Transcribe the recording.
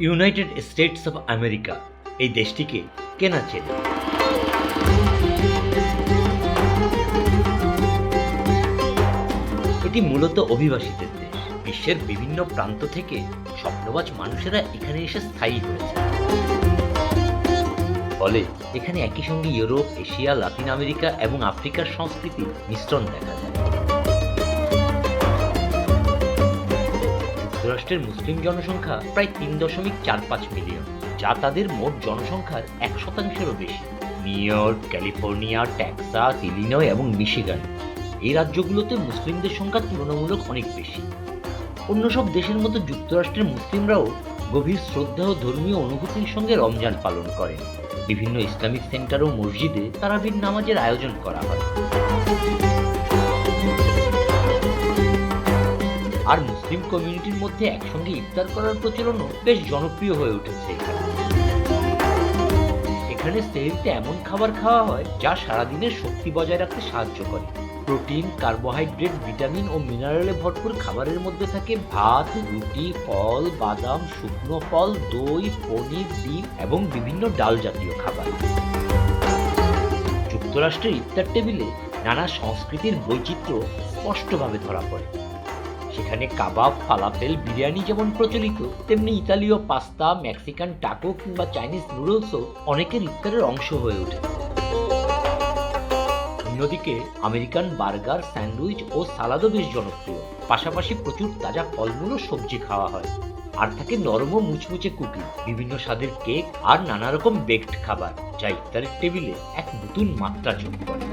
United states of America এই দেশটিকে কেনা চেনে এটি মূলত অভিবাসীদের দেশ। বিশ্বের বিভিন্ন প্রান্ত থেকে স্বপ্নবাজ মানুষেরা এখানে এসে স্থায়ী হয়েছে। ফলে এখানে একই সঙ্গে ইউরোপ, এশিয়া, লাতিন আমেরিকা এবং আফ্রিকার সংস্কৃতির মিশ্রণ দেখা যায়। যুক্তরাষ্ট্রের মুসলিম জনসংখ্যা প্রায় তিন দশমিক চার পাঁচ মিলিয়ন, যা তাদের মোট জনসংখ্যার এক শতাংশেরও বেশি। New York, California, Texas, Illinois এবং মিশিগান। এই রাজ্যগুলোতে মুসলিমদের সংখ্যা তুলনামূলক অনেক বেশি। অন্য সব দেশের মতো যুক্তরাষ্ট্রের মুসলিমরাও গভীর শ্রদ্ধা ও ধর্মীয় অনুভূতির সঙ্গে রমজান পালন করেন। বিভিন্ন ইসলামিক সেন্টার ও মসজিদে তারাবির নামাজের আয়োজন করা হয়। আর মুসলিম কমিউনিটির মধ্যে একসঙ্গে ইফতার করার প্রচলনও বেশ জনপ্রিয় হয়ে উঠেছে এখানে। এখানে সেহরিতে এমন খাবার খাওয়া হয় যা সারাদিনের শক্তি বজায় রাখতে সাহায্য করে। প্রোটিন, কার্বোহাইড্রেট, ভিটামিন ও মিনারেলে ভরপুর খাবারের মধ্যে থাকে ভাত, রুটি, ফল, বাদাম, শুকনো ফল, দই, পনির, ডিম এবং বিভিন্ন ডাল জাতীয় খাবার। যুক্তরাষ্ট্রের ইফতার টেবিলে নানা সংস্কৃতির বৈচিত্র্য স্পষ্টভাবে ধরা পড়ে। সেখানে কাবাব, ফালাফেল, বিরিয়ানি যেমন প্রচলিত, তেমনি ইতালীয় পাস্তা, মেক্সিকান টাকো কিংবা চাইনিজ নুডলসও অনেকের ইফতারের অংশ হয়ে ওঠেছে অন্যদিকে আমেরিকান বার্গার, স্যান্ডউইচ ও সালাদও বেশ জনপ্রিয়। পাশাপাশি প্রচুর তাজা ফলমূল ও সবজি খাওয়া হয়। আর থাকে নরম ও মুচমুচে কুকি, বিভিন্ন স্বাদের কেক আর নানা রকম বেকড খাবার, যা ইফতারের টেবিলে এক নতুন মাত্রা যোগ করে।